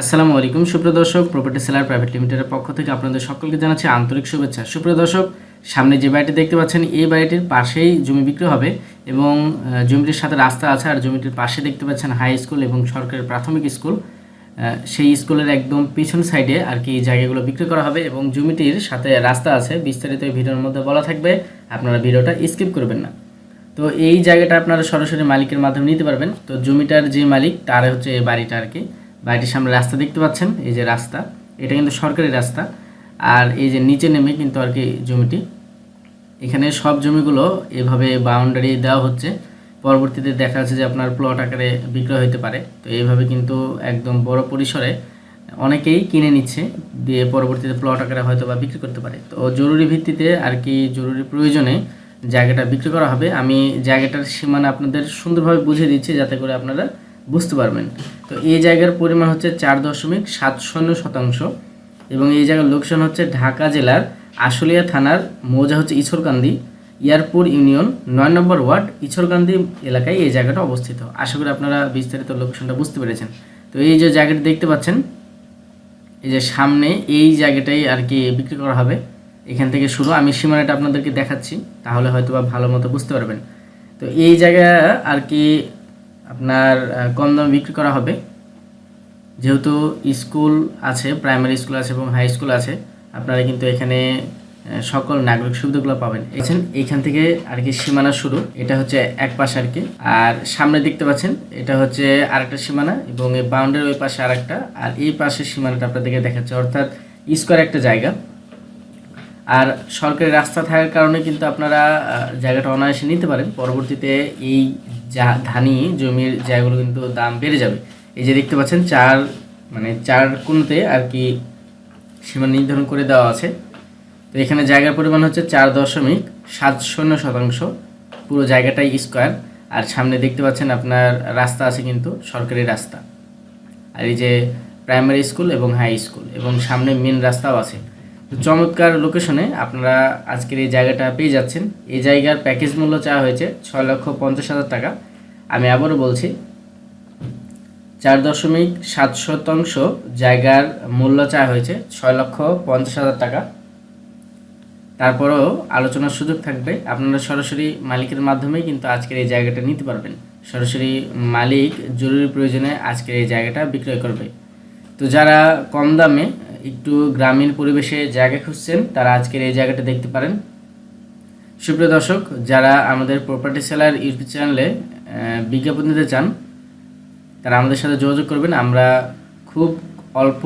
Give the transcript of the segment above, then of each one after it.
আসসালামু আলাইকুম। সুপ্রিয় দর্শক প্রপার্টি সেলার প্রাইভেট লিমিটেডের পক্ষ থেকে আপনাদের সকলকে জানাচ্ছি আন্তরিক শুভেচ্ছা। সুপ্রিয় দর্শক, সামনে যে বাড়িটি দেখতে পাচ্ছেন, এই বাড়িটির পাশেই জমি বিক্রি হবে এবং জমিটির সাথে রাস্তা আছে আর জমিটির পাশে দেখতে পাচ্ছেন হাই স্কুল এবং সরকারি প্রাথমিক স্কুল। সেই স্কুলের একদম পিছন সাইডে আর কি এই জায়গাগুলো বিক্রি করা হবে এবং জমিটির সাথে রাস্তা আছে। বিস্তারিত ভিডিওর মধ্যে বলা থাকবে, আপনারা ভিডিওটা স্কিপ করবেন না। তো এই জায়গাটা আপনারা সরাসরি মালিকের মাধ্যমে নিতে পারবেন। তো জমিটার যে মালিক, তার হচ্ছে এই বাড়িটা আর কি। বাড়িটির সামনে রাস্তা দেখতে পাচ্ছেন, এই যে রাস্তা, এটা কিন্তু সরকারি রাস্তা, আর এই যে নিচে নেমে কিন্তু আর কি জমিটি। এখানে সব জমিগুলো এভাবে বাউন্ডারি দেওয়া হচ্ছে। পরবর্তীতে দেখা যাচ্ছে যে আপনার প্লট আকারে বিক্রয় হতে পারে। তো এইভাবে কিন্তু একদম বড় পরিসরে অনেকেই কিনে নিচ্ছে, দিয়ে পরবর্তীতে প্লট আকারে হয়তো বা বিক্রি করতে পারে। তো জরুরি ভিত্তিতে আর কি জরুরি প্রয়োজনে জায়গাটা বিক্রি করা হবে। আমি জায়গাটার সীমানা আপনাদের সুন্দরভাবে বুঝিয়ে দিচ্ছি, যাতে করে আপনারা বুঝতে পারবেন। তো এই জায়গার পরিমাণ হচ্ছে চার দশমিক সাত শূন্য শতাংশ এবং এই জায়গার লোকেশন হচ্ছে ঢাকা জেলার আশুলিয়া থানার মৌজা হচ্ছে ইছরকান্দি ইয়ারপুর ইউনিয়ন নয় নম্বর ওয়ার্ড ইছরকান্দি এলাকায় এই জায়গাটা অবস্থিত। আশা করি আপনারা বিস্তারিত লোকেশনটা বুঝতে পেরেছেন। তো এই যে জায়গাটি দেখতে পাচ্ছেন, এই যে সামনে এই জায়গাটাই আর কি বিক্রি করা হবে। এখান থেকে শুরু। আমি সীমানাটা আপনাদেরকে দেখাচ্ছি, তাহলে হয়তো বা ভালো মতো বুঝতে পারবেন। তো এই জায়গা আর কি আপনার কম দামে বিক্রি করা হবে। যেহেতু স্কুল আছে, প্রাইমারি স্কুল আছে এবং হাই স্কুল আছে, আপনারা কিন্তু এখানে সকল নাগরিক সুবিধাগুলো পাবেন। এখান এইখান থেকে আর কি সীমানা শুরু, এটা হচ্ছে এক পাশ আর কি। আর সামনে দেখতে পাচ্ছেন, এটা হচ্ছে আরেকটা সীমানা এবং এই বাউন্ডারির ওই পাশে আরেকটা। আর এই পাশের সীমানাটা আপনাদেরকে দেখাচ্ছে, অর্থাৎ স্কোয়ার একটা জায়গা। আর সরকারি রাস্তা থাকার কারণে কিন্তু আপনারা জায়গাটা অনায়াসে নিতে পারেন। পরবর্তীতে এই যা ধানি জমির জায়গাগুলো কিন্তু দাম বেড়ে যাবে। এই যে দেখতে পাচ্ছেন, চার মানে চার কোণতে আর কি সীমা নির্ধারণ করে দেওয়া আছে। তো এখানে জায়গার পরিমাণ হচ্ছে চার দশমিক সাত শূন্য শতাংশ, পুরো জায়গাটাই স্কোয়ার আর সামনে দেখতে পাচ্ছেন আপনার রাস্তা আছে কিন্তু সরকারি রাস্তা। আর এই যে প্রাইমারি স্কুল এবং হাই স্কুল এবং সামনে মেন রাস্তাও আছে। চমৎকার লোকেশনে আপনারা আজকের এই জায়গাটা পেয়ে যাচ্ছেন। এই জায়গার প্যাকেজ মূল্য চাওয়া হয়েছে ছয় লক্ষ পঞ্চাশ হাজার টাকা। আমি আবারও বলছি, চার দশমিক সাত শতাংশ জায়গার মূল্য চাওয়া হয়েছে ছয় লক্ষ পঞ্চাশ হাজার টাকা। তারপরেও আলোচনার সুযোগ থাকবে। আপনারা সরাসরি মালিকের মাধ্যমে কিন্তু আজকের এই জায়গাটা নিতে পারবেন। সরাসরি মালিক জরুরি প্রয়োজনে আজকের এই জায়গাটা বিক্রয় করবে। তো যারা কম দামে একটু গ্রামীণ পরিবেশে জায়গা খুঁজছেন, তারা আজকের এই জায়গাটা দেখতে পারেন। সুপ্রিয় দর্শক, যারা আমাদের প্রপার্টি সেলার ইউটিউব চ্যানেলে বিজ্ঞাপন দিতে চান, তারা আমাদের সাথে যোগাযোগ করবেন। আমরা খুব অল্প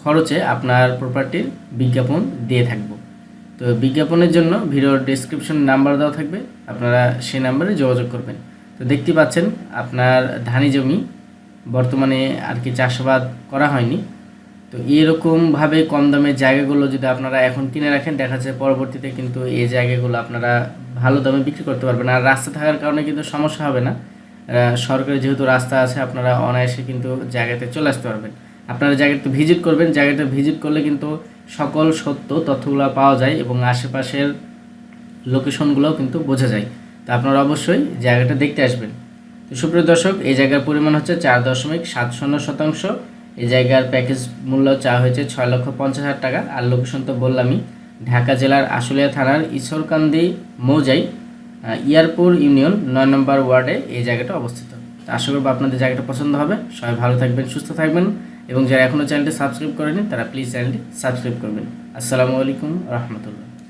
খরচে আপনার প্রপার্টির বিজ্ঞাপন দিয়ে থাকব। তো বিজ্ঞাপনের জন্য ভিডিওর ডিসক্রিপশন নাম্বার দেওয়া থাকবে, আপনারা সেই নাম্বারে যোগাযোগ করবেন। তো দেখতে পাচ্ছেন, আপনার ধানি জমি বর্তমানে আর কি চাষাবাদ করা হয়নি। তো এরকমভাবে কম দামের জায়গাগুলো যদি আপনারা এখন কিনে রাখেন, দেখা যাচ্ছে পরবর্তীতে কিন্তু এই জায়গাগুলো আপনারা ভালো দামে বিক্রি করতে পারবেন। আর রাস্তা থাকার কারণে কিন্তু সমস্যা হবে না। সরকারি যেহেতু রাস্তা আছে, আপনারা অনায়াসে কিন্তু জায়গাতে চলে আসতে পারবেন। আপনারা জায়গাতে ভিজিট করবেন। জায়গাটা ভিজিট করলে কিন্তু সকল সত্য তথ্যগুলো পাওয়া যায় এবং আশেপাশের লোকেশনগুলোও কিন্তু বোঝা যায়। তো আপনারা অবশ্যই জায়গাটা দেখতে আসবেন। তো সুপ্রিয় দর্শক, এই জায়গার পরিমাণ হচ্ছে চার দশমিক সাত শূন্য শতাংশ। এই জায়গার প্যাকেজ মূল্য চাওয়া হয়েছে ছয় লক্ষ পঞ্চাশ হাজার টাকা। আর লোকেশন তো বললামই, ঢাকা জেলার আশুলিয়া থানার ঈশ্বরকান্দি মৌজাই ইয়ারপুর ইউনিয়ন নয় নম্বর ওয়ার্ডে এই জায়গাটা অবস্থিত। আশা করব আপনাদের জায়গাটা পছন্দ হবে। সবাই ভালো থাকবেন, সুস্থ থাকবেন এবং যারা এখনও চ্যানেলটি সাবস্ক্রাইব করেনি তারা প্লিজ চ্যানেলটি সাবস্ক্রাইব করবেন। আসসালামু আলাইকুম রহমতুল্লাহ।